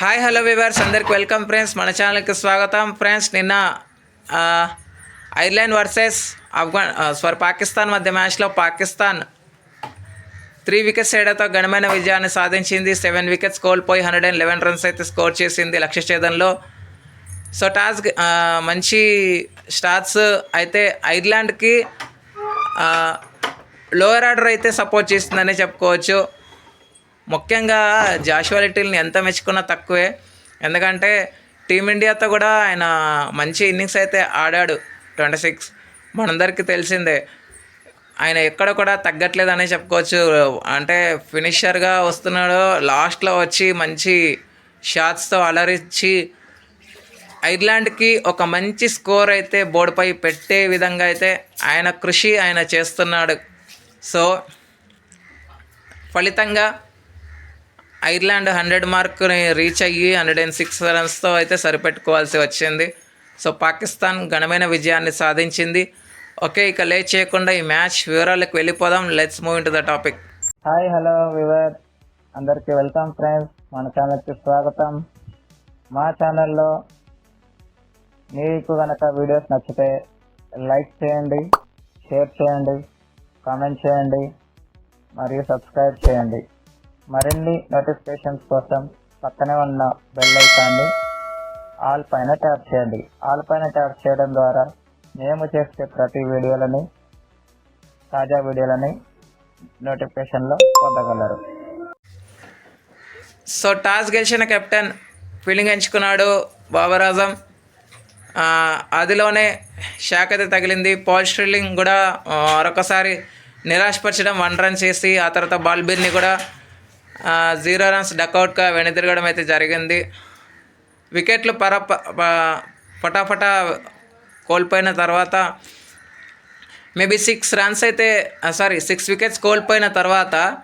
Hi hello viewers అందరికి welcome friends మన ఛానల్కి స్వాగతం. ఫ్రెండ్స్ నిన్న Ireland versus Afghan sorry Pakistan మధ్య మ్యాచ్లో పాకిస్తాన్ త్రీ వికెట్స్ తేడాతో ఘనమైన విజయాన్ని సాధించింది. సెవెన్ వికెట్స్ కోల్పోయి హండ్రెడ్ అండ్ లెవెన్ రన్స్ అయితే స్కోర్ చేసింది లక్ష్య ఛేదంలో సో టాస్ మంచి స్టార్ట్స్ అయితే ఐర్లాండ్కి లోయర్ ఆర్డర్ అయితే సపోర్ట్ చేస్తుందనే చెప్పుకోవచ్చు. ముఖ్యంగా జాషువా లిటిల్ని ఎంత మెచ్చుకున్నా తక్కువే. ఎందుకంటే టీమిండియాతో కూడా ఆయన మంచి ఇన్నింగ్స్ అయితే ఆడాడు ట్వంటీ సిక్స్. మనందరికీ తెలిసిందే ఆయన ఎక్కడ కూడా తగ్గట్లేదనే చెప్పుకోవచ్చు. అంటే ఫినిషర్గా వస్తున్నాడు లాస్ట్లో వచ్చి మంచి షాట్స్తో అలరించి ఐర్లాండ్కి ఒక మంచి స్కోర్ అయితే బోర్డుపై పెట్టే విధంగా అయితే ఆయన కృషి ఆయన చేస్తున్నాడు. సో ఫలితంగా ఐర్లాండ్ హండ్రెడ్ మార్క్ని రీచ్ అయ్యి హండ్రెడ్ అండ్ సిక్స్ రన్స్తో అయితే సరిపెట్టుకోవాల్సి వచ్చింది. సో పాకిస్తాన్ ఘనమైన విజయాన్ని సాధించింది. ఓకే ఇక లేట్ చేయకుండా ఈ మ్యాచ్ వివరాలకు వెళ్ళిపోదాం. Let's move into the topic hi hello viewer అందరికీ వెల్కమ్ ఫ్రెండ్స్ మన ఛానల్కి స్వాగతం. మా ఛానల్లో మీకు కనుక వీడియోస్ నచ్చితే లైక్ చేయండి షేర్ చేయండి కామెంట్ చేయండి మరియు సబ్స్క్రైబ్ చేయండి. మరిన్ని నోటిఫికేషన్స్ కోసం పక్కనే ఉన్న బెల్ ఐకాన్ని ఆల్ పైన ట్యాప్ చేయండి. ఆల్ పైన ట్యాప్ చేయడం ద్వారా మేము చేసే ప్రతి వీడియోలని తాజా వీడియోలని నోటిఫికేషన్లో పొందగలరు. సో టాస్ గెలిచిన కెప్టెన్ ఫీల్డింగ్ ఎంచుకున్నాడు బాబర్ ఆజం అదిలోనే షాక్ అయితే తగిలింది. పాల్ స్ట్రిల్లింగ్ కూడా మరొకసారి నిరాశపరచడం వన్ రన్ చేసి ఆ తర్వాత బాల్బీర్ని కూడా జీరో రన్స్ డకౌట్గా వెనుదిరగడం అయితే జరిగింది. వికెట్లు పర ప- కోల్పోయిన తర్వాత మేబీ సిక్స్ రన్స్ అయితే సారీ సిక్స్ వికెట్స్ కోల్పోయిన తర్వాత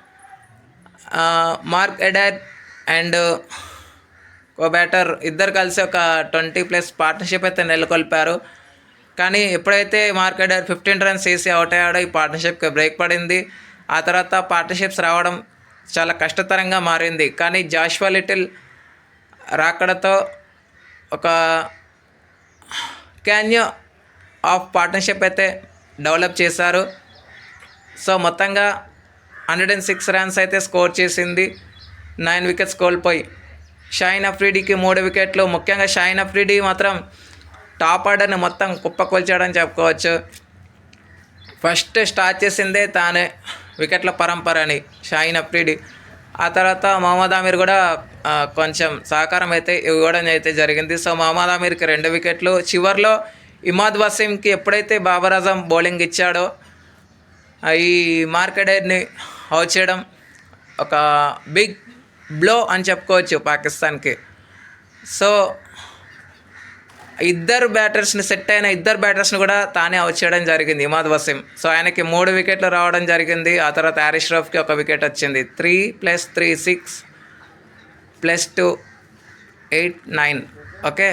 మార్క్ ఎడర్ అండ్ ఒక బ్యాటర్ ఇద్దరు కలిసి ఒక ట్వంటీ ప్లస్ పార్ట్నర్షిప్ అయితే నెలకొల్పారు. కానీ ఎప్పుడైతే మార్క్ ఎడర్ ఫిఫ్టీన్ రన్స్ వేసి అవుట్ అయ్యాడో ఈ పార్ట్నర్షిప్కి బ్రేక్ పడింది. ఆ తర్వాత పార్ట్నర్షిప్స్ రావడం చాలా కష్టతరంగా మారింది. కానీ జాష్వా లిటిల్ రాకడతో ఒక క్యాన్యూ ఆఫ్ పార్ట్నర్షిప్ అయితే డెవలప్ చేశారు. సో మొత్తంగా హండ్రెడ్ అండ్ సిక్స్ రన్స్ అయితే స్కోర్ చేసింది. నైన్ వికెట్స్ కోల్పోయి. షాయిన్ అఫ్రీడీకి మూడు వికెట్లు. ముఖ్యంగా షాయిన్ అఫ్రీడీ మాత్రం టాప్ ఆర్డర్ని మొత్తం కుప్పకొల్చాడని చెప్పుకోవచ్చు. ఫస్ట్ స్టార్ట్ చేసిందే తానే. వికెట్ల పరంపర అని షాయిన్ అఫ్రీడీ. ఆ తర్వాత మహమ్మద్ ఆమీర్ కూడా కొంచెం సహకారం అయితే ఇవ్వడం అయితే జరిగింది. సో మహమ్మద్ ఆమీర్కి రెండు వికెట్లు. చివర్లో ఇమాద్ వసీంకి ఎప్పుడైతే బాబర్ అజం బౌలింగ్ ఇచ్చాడో ఈ మార్కెడర్ని అవుట్ చేయడం ఒక బిగ్ బ్లో అని చెప్పుకోవచ్చు పాకిస్తాన్కి. సో ఇద్దరు బ్యాటర్స్ని సెట్ అయిన ఇద్దరు బ్యాటర్స్ని కూడా తానే అవుట్ చేయడం జరిగింది ఇమాద్ వసీం. సో ఆయనకి మూడు వికెట్లు రావడం జరిగింది. ఆ తర్వాత హ్యారిస్ రఫ్కి ఒక వికెట్ వచ్చింది. Three plus three six plus two eight nine okay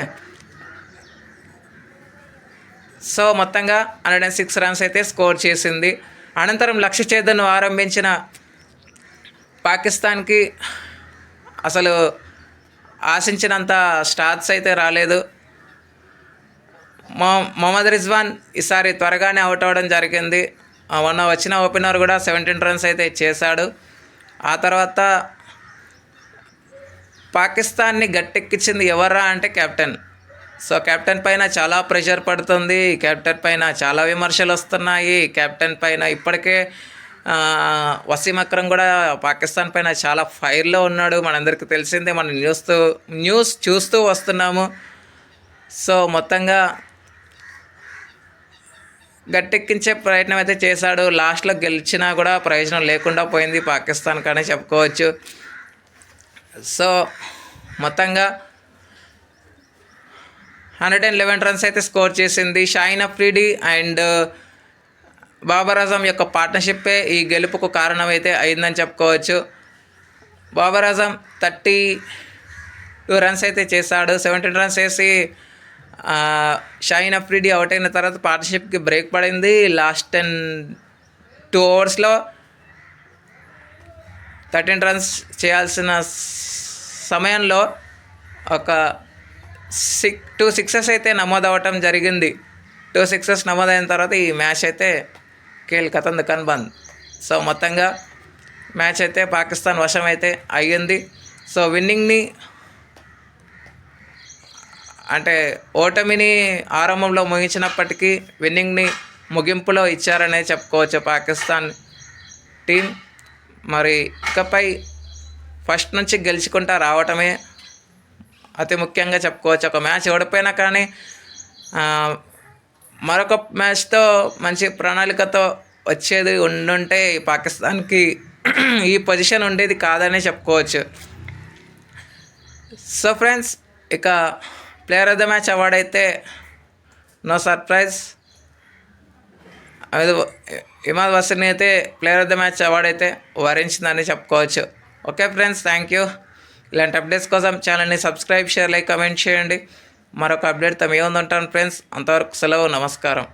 so మొత్తంగా హండ్రెడ్ అండ్ సిక్స్ రన్స్ అయితే స్కోర్ చేసింది. అనంతరం లక్ష్య ఛేదను ఆరంభించిన పాకిస్తాన్కి అసలు ఆశించినంత స్టార్ట్స్ అయితే రాలేదు. మొహమ్మద్ రిజ్వాన్ ఈసారి త్వరగానే అవుట్ అవ్వడం జరిగింది. మొన్న వచ్చిన ఓపెనర్ కూడా సెవెంటీన్ రన్స్ అయితే చేశాడు. ఆ తర్వాత పాకిస్తాన్ని గట్టెక్కించింది ఎవర్రా అంటే కెప్టెన్ సో కెప్టెన్ పైన చాలా ప్రెషర్ పడుతుంది. కెప్టెన్ పైన చాలా విమర్శలు వస్తున్నాయి. కెప్టెన్ పైన ఇప్పటికే వసీం అక్రమ్ కూడా పాకిస్తాన్ పైన చాలా ఫైర్లో ఉన్నాడు. మనందరికీ తెలిసిందే మనం న్యూస్ న్యూస్ చూస్తూ వస్తున్నాము. సో మొత్తంగా గట్టెక్కించే ప్రయత్నం అయితే చేశాడు. లాస్ట్లో గెలిచినా కూడా ప్రయోజనం లేకుండా పోయింది పాకిస్తాన్ కానీ చెప్పుకోవచ్చు. సో మొత్తంగా హండ్రెడ్ అండ్ లెవెన్ రన్స్ అయితే స్కోర్ చేసింది. షాయిన్ అఫ్రీడీ అండ్ బాబర్ అజం యొక్క పార్ట్నర్షిప్పే ఈ గెలుపుకు కారణమైతే అయిందని చెప్పుకోవచ్చు. Babar Azam thirty two runs అయితే చేశాడు. సెవెంటీన్ రన్స్ వేసి షాయిన్ అఫ్రీడీ అవుట్ అయిన తర్వాత పార్ట్నర్షిప్కి బ్రేక్ పడింది. లాస్ట్ టెన్ టూ ఓవర్స్లో థర్టీన్ రన్స్ చేయాల్సిన సమయంలో ఒక సిక్ టూ సిక్సెస్ అయితే నమోదవటం జరిగింది. టూ సిక్సెస్ నమోదైన తర్వాత ఈ మ్యాచ్ అయితే కేల్ కథం దుకాన్ బంద్. సో మొత్తంగా మ్యాచ్ అయితే పాకిస్తాన్ వశం అయితే అయ్యింది. సో విన్నింగ్ని అంటే ఓటమిని ఆరంభంలో ముగించినప్పటికీ విన్నింగ్ని ముగింపులో ఇచ్చారనే చెప్పుకోవచ్చు పాకిస్తాన్ టీం. మరి ఇకపై ఫస్ట్ నుంచి గెలుచుకుంటా రావటమే అతి ముఖ్యంగా చెప్పుకోవచ్చు. ఒక మ్యాచ్ ఓడిపోయినా కానీ మరొక మ్యాచ్తో మంచి ప్రణాళికతో వచ్చేది ఉండుంటే పాకిస్తాన్కి ఈ పొజిషన్ ఉండేది కాదనే చెప్పుకోవచ్చు. సో ఫ్రెండ్స్ ఇక player of the match award అయితే నో సర్ప్రైజ్ అది ఇమాద్ వసీని అయితే player of the match award అయితే వరించిందని చెప్పుకోవచ్చు. ఓకే ఫ్రెండ్స్ థ్యాంక్ యూ ఇలాంటి అప్డేట్స్ కోసం ఛానల్ని సబ్స్క్రైబ్ షేర్ లైక్ కమెంట్ చేయండి. మరొక అప్డేట్తో మేము ఉంటాను ఫ్రెండ్స్ అంతవరకు సెలవు నమస్కారం.